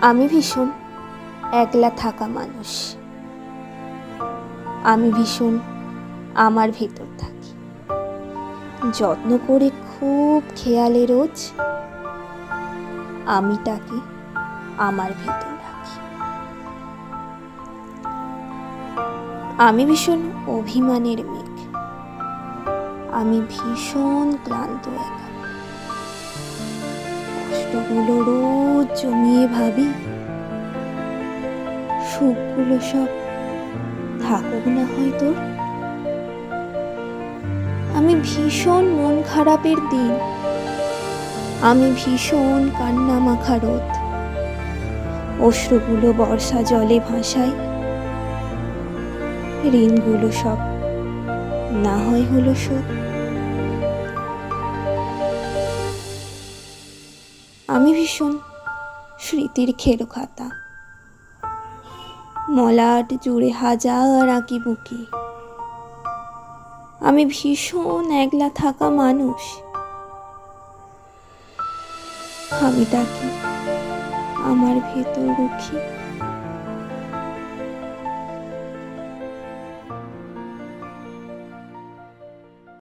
আমি ভীষণ একলা থাকা মানুষ। আমি ভীষণ আমার ভেতর থাকি। যত্ন করে খুব খেয়ালে রোজ আমি তাকে আমার ভেতর রাখি। আমি ভীষণ অভিমানের মেঘ। আমি ভীষণ ক্লান্ত একা। কষ্টগুলো রোজ জমিয়ে সুখগুলো সব থাকুক না হয় তোর আমি ভীষণ মন খারাপের দিন। আমি ভীষণ কান্না মাখা রোদ। অশ্রুগুলো বর্ষা জলে ভাসাই ঋণগুলো সব না হয় হলো শোধ আমি ভীষণ স্মৃতির খেলো খাতা মলাট জুড়ে হাজার আঁকি বুকি। আমি ভীষণ একলা থাকা মানুষ। আমি তাকে আমার ভেতর রুখি।